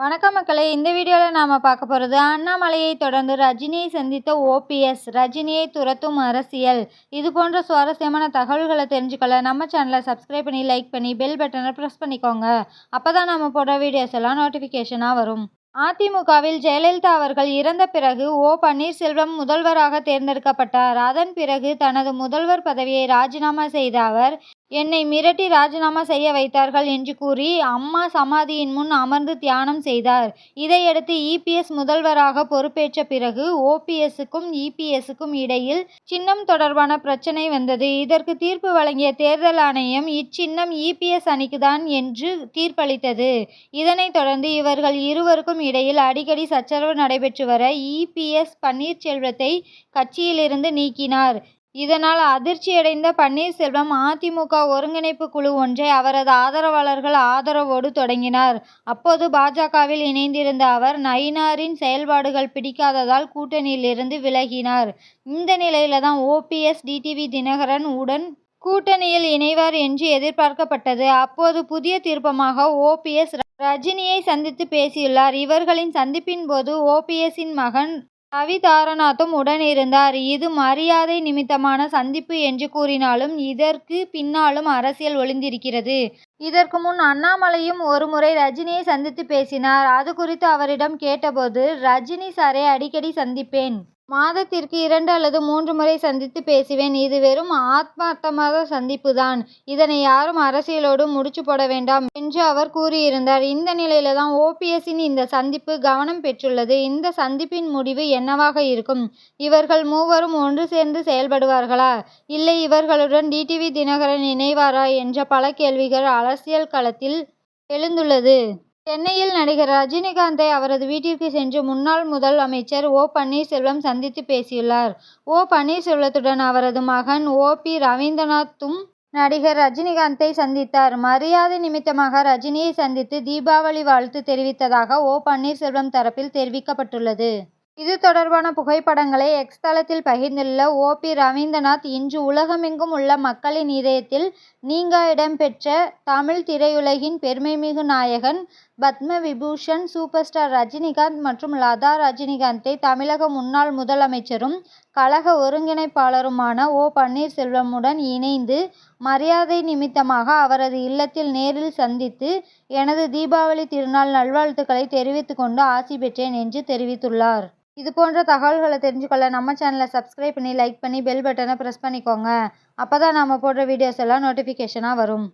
வணக்கம் மக்களே. இந்த வீடியோவில் நாம் பார்க்க போகிறது அண்ணாமலையை தொடர்ந்து ரஜினியை சந்தித்த ஓபிஎஸ் ரஜினியை துரத்தும் அரசியல். இது போன்ற சுவாரஸ்யமான தகவல்களை தெரிஞ்சுக்கொள்ள நம்ம சேனலை சப்ஸ்கிரைப் பண்ணி லைக் பண்ணி பெல் பட்டனை ப்ரெஸ் பண்ணிக்கோங்க. அப்போ தான் நம்ம போடுற வீடியோஸ் எல்லாம் நோட்டிஃபிகேஷனாக வரும். அதிமுகவில் ஜெயலலிதா அவர்கள் இறந்த பிறகு ஓ பன்னீர்செல்வம் முதல்வராக தேர்ந்தெடுக்கப்பட்டார். அதன் பிறகு தனது முதல்வர் பதவியை ராஜினாமா செய்த அவர் என்னை மிரட்டி ராஜினாமா செய்ய வைத்தார்கள் என்று கூறி அம்மா சமாதியின் முன் அமர்ந்து தியானம் செய்தார். இதையடுத்து இபிஎஸ் முதல்வராக பொறுப்பேற்ற பிறகு ஓபிஎஸ்க்கும் இபிஎஸ்க்கும் இடையில் சின்னம் தொடர்பான பிரச்சனை வந்தது. இதற்கு தீர்ப்பு வழங்கிய தேர்தல் ஆணையம் இச்சின்னம் இபிஎஸ் அணிக்குதான் என்று தீர்ப்பளித்தது. இதனைத் தொடர்ந்து இவர்கள் இருவருக்கும் இடையில் அடிக்கடி சச்சரவு நடைபெற்று வர இபிஎஸ் பன்னீர்செல்வத்தை கட்சியிலிருந்து நீக்கினார். இதனால் அதிர்ச்சியடைந்த பன்னீர்செல்வம் அதிமுக ஒருங்கிணைப்பு குழு ஒன்றை அவரது ஆதரவாளர்கள் ஆதரவோடு தொடங்கினார். அப்போது பாஜகவில் இணைந்திருந்த அவர் நயினாரின் செயல்பாடுகள் பிடிக்காததால் கூட்டணியிலிருந்து விலகினார். இந்த நிலையில தான் ஓபிஎஸ் டிடிவி தினகரன் உடன் கூட்டணியில் இணைவார் என்று எதிர்பார்க்கப்பட்டது. அப்போது புதிய திருப்பமாக ஓபிஎஸ் ரஜினியை சந்தித்து பேசியுள்ளார். இவர்களின் சந்திப்பின் போது ஓபிஎஸ்ஸின் மகன் ரவி தாரநாத்தும் உடனிருந்தார். இது மரியாதை நிமித்தமான சந்திப்பு என்று கூறினாலும் இதற்கு பின்னாலும் அரசியல் ஒளிந்திருக்கிறது. இதற்கு முன் அண்ணாமலையும் ஒருமுறை ரஜினியை சந்தித்து பேசினார். அது குறித்து அவரிடம் கேட்டபோது ரஜினி சாரை அடிக்கடி சந்திப்பேன். மாதத்திற்கு இரண்டு அல்லது மூன்று முறை சந்தித்து பேசுவேன். இது வெறும் ஆத்மார்த்தமான சந்திப்பு தான் இதனை யாரும் அரசியலோடு முடிச்சு போட வேண்டாம் என்று அவர் கூறியிருந்தார். இந்த நிலையில தான் ஓபிஎஸ்ஸின் இந்த சந்திப்பு கவனம் பெற்றுள்ளது. இந்த சந்திப்பின் முடிவு என்னவாக இருக்கும்? இவர்கள் மூவரும் ஒன்று சேர்ந்து செயல்படுவார்களா? இல்லை இவர்களுடன் டிடிவி தினகரன் இணைவாரா? என்ற பல கேள்விகள் அரசியல் களத்தில் எழுந்துள்ளது. சென்னையில் நடிகர் ரஜினிகாந்தை அவரது வீட்டிற்கு சென்று முன்னாள் முதல் அமைச்சர் ஓ பன்னீர்செல்வம் சந்தித்து பேசியுள்ளார். ஓ பன்னீர்செல்வத்துடன் அவரது மகன் ஓ பி ரவீந்திரநாத்தும் நடிகர் ரஜினிகாந்தை சந்தித்தார். மரியாதை நிமித்தமாக ரஜினியை சந்தித்து தீபாவளி வாழ்த்து தெரிவித்ததாக ஓ பன்னீர்செல்வம் தரப்பில் தெரிவிக்கப்பட்டுள்ளது. இது தொடர்பான புகைப்படங்களை எக்ஸ் தளத்தில் பகிர்ந்துள்ள ஓபி ரவீந்திரநாத் இன்று உலகமெங்கும் உள்ள மக்களின் இதயத்தில் நீங்கா இடம்பெற்ற தமிழ் திரையுலகின் பெருமைமிகு நாயகன் பத்ம விபூஷன் சூப்பர் ஸ்டார் ரஜினிகாந்த் மற்றும் லதா ரஜினிகாந்தை தமிழக முன்னாள் முதலமைச்சரும் கழக ஒருங்கிணைப்பாளருமான ஓ. பன்னீர்செல்வமுடன் இணைந்து மரியாதை நிமித்தமாக அவரது இல்லத்தில் நேரில் சந்தித்து எனது தீபாவளி திருநாள் நல்வாழ்த்துக்களை தெரிவித்துக் கொண்டு ஆசி பெற்றேன் என்று தெரிவித்துள்ளார். இது போன்ற தகவல்களை தெரிஞ்சுக்கொள்ள நம்ம சேனலை சப்ஸ்கிரைப் பண்ணி லைக் பண்ணி பெல் பட்டனை ப்ரெஸ் பண்ணிக்கோங்க. அப்போ தான் நாம் போடுற வீடியோஸ் எல்லாம் நோட்டிஃபிகேஷனாக வரும்.